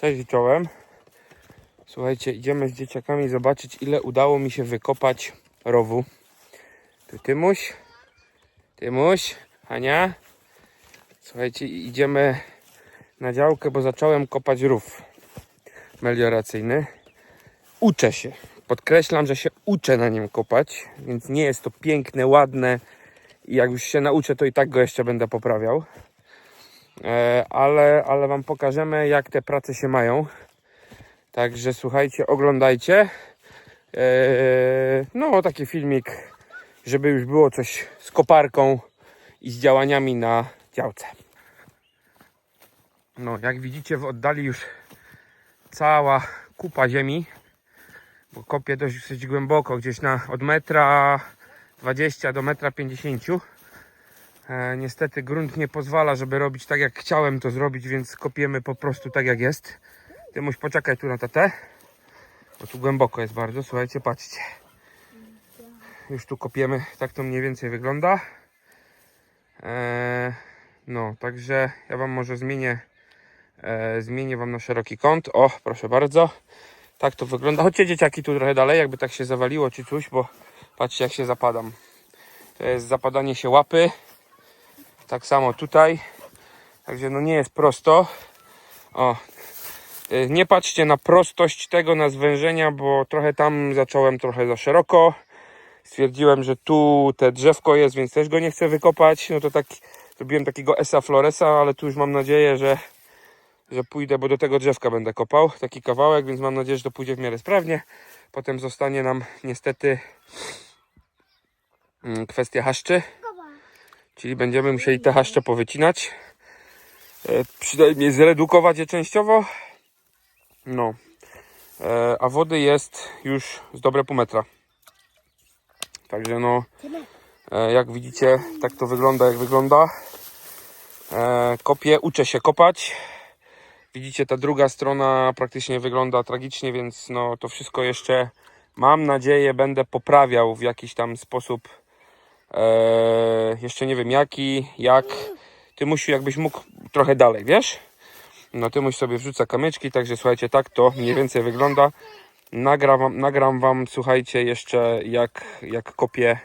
Cześć czołem. Słuchajcie, idziemy z dzieciakami zobaczyć ile udało mi się wykopać rowu. Tu Tymuś, Tymuś, Ania. Słuchajcie, idziemy na działkę, bo zacząłem kopać rów melioracyjny. Uczę się. Podkreślam, że się uczę na nim kopać, więc nie jest to piękne, ładne i jak już się nauczę, to i tak go jeszcze będę poprawiał. E, ale, ale Wam pokażemy, jak te prace się mają. Także słuchajcie, oglądajcie. E, no, taki filmik, żeby już było coś z koparką i z działaniami na działce. No, jak widzicie, w oddali już cała kupa ziemi, bo kopię dość głęboko, gdzieś na od metra 20 do metra 50. E, niestety grunt nie pozwala, żeby robić tak jak chciałem to zrobić, więc kopiemy po prostu tak jak jest. Ty musisz poczekaj tu na tatę, bo tu głęboko jest bardzo, słuchajcie, patrzcie. Już tu kopiemy, tak to mniej więcej wygląda. E, no, także ja Wam może zmienię, e, zmienię Wam na szeroki kąt. O, proszę bardzo. Tak to wygląda. Chodźcie dzieciaki tu trochę dalej, jakby tak się zawaliło czy coś, bo patrzcie jak się zapadam. To jest zapadanie się łapy. Tak samo tutaj. Także no nie jest prosto. O. Y, Nie patrzcie na prostość tego, na zwężenia, bo trochę tam zacząłem trochę za szeroko. Stwierdziłem, że tu te drzewko jest, więc też go nie chcę wykopać. No to tak zrobiłem takiego Esa Floresa, ale tu już mam nadzieję, że, że pójdę, bo do tego drzewka będę kopał. Taki kawałek, więc mam nadzieję, że to pójdzie w miarę sprawnie. Potem zostanie nam niestety mm, kwestia haszczy. Czyli będziemy musieli te haszcze powycinać. E, przynajmniej zredukować je częściowo. No. E, a wody jest już z dobre pół metra. Także no, e, jak widzicie, tak to wygląda, jak wygląda. E, kopię, uczę się kopać. Widzicie, ta druga strona praktycznie wygląda tragicznie, więc no to wszystko jeszcze mam nadzieję będę poprawiał w jakiś tam sposób. Eee, jeszcze nie wiem jaki, jak. Ty musi jakbyś mógł trochę dalej, wiesz? No ty musisz sobie wrzuca kamyczki, także słuchajcie, tak to mniej więcej wygląda. Nagram, nagram wam, słuchajcie, jeszcze jak, jak kopię.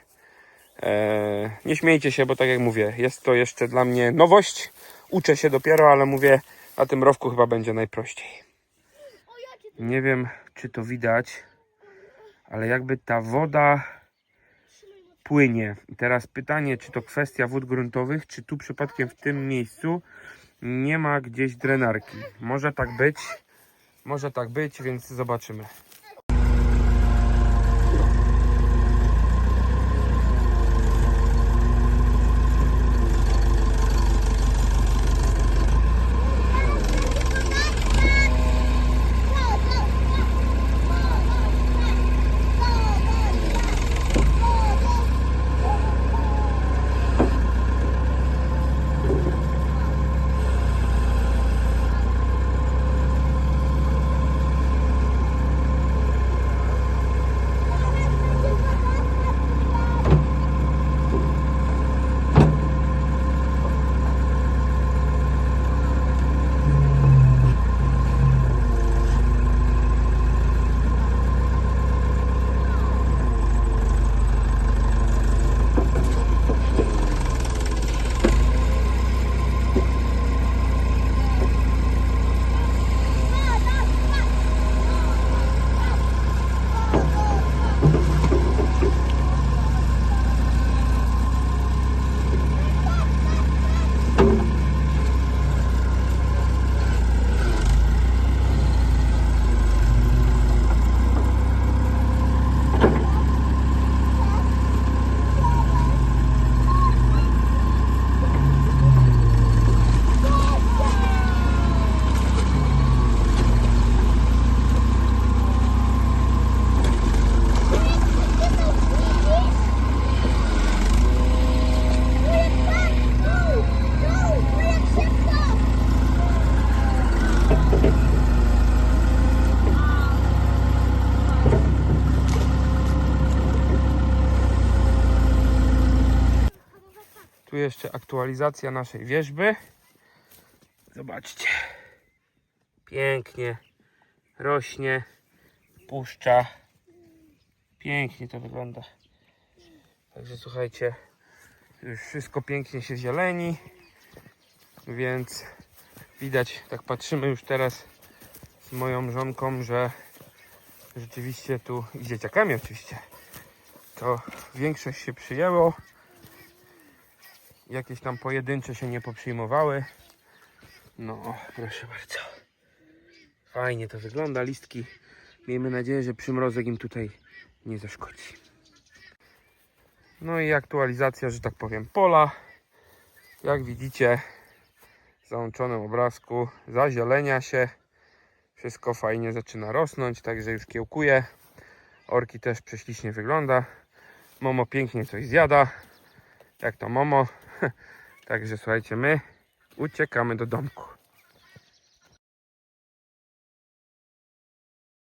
Eee, nie śmiejcie się, bo tak jak mówię, jest to jeszcze dla mnie nowość. Uczę się dopiero, ale mówię, na tym rowku chyba będzie najprościej. Nie wiem, czy to widać, ale jakby ta woda płynie. I teraz pytanie, czy to kwestia wód gruntowych, czy tu przypadkiem w tym miejscu nie ma gdzieś drenarki. Może tak być, może tak być, więc zobaczymy. Tu jeszcze aktualizacja naszej wierzby. Zobaczcie. Pięknie rośnie, puszcza. Pięknie to wygląda. Także słuchajcie, już wszystko pięknie się zieleni, więc widać, tak patrzymy już teraz z moją żonką, że rzeczywiście tu i dzieciakami oczywiście to większość się przyjęło. Jakieś tam pojedyncze się nie poprzyjmowały. No, proszę bardzo. Fajnie to wygląda, listki. Miejmy nadzieję, że przymrozek im tutaj nie zaszkodzi. No i aktualizacja, że tak powiem, pola. Jak widzicie, w załączonym obrazku zazielenia się. Wszystko fajnie zaczyna rosnąć, także już kiełkuje. Orki też prześlicznie wygląda. Momo pięknie coś zjada. Jak to Momo. Także słuchajcie, my uciekamy do domku.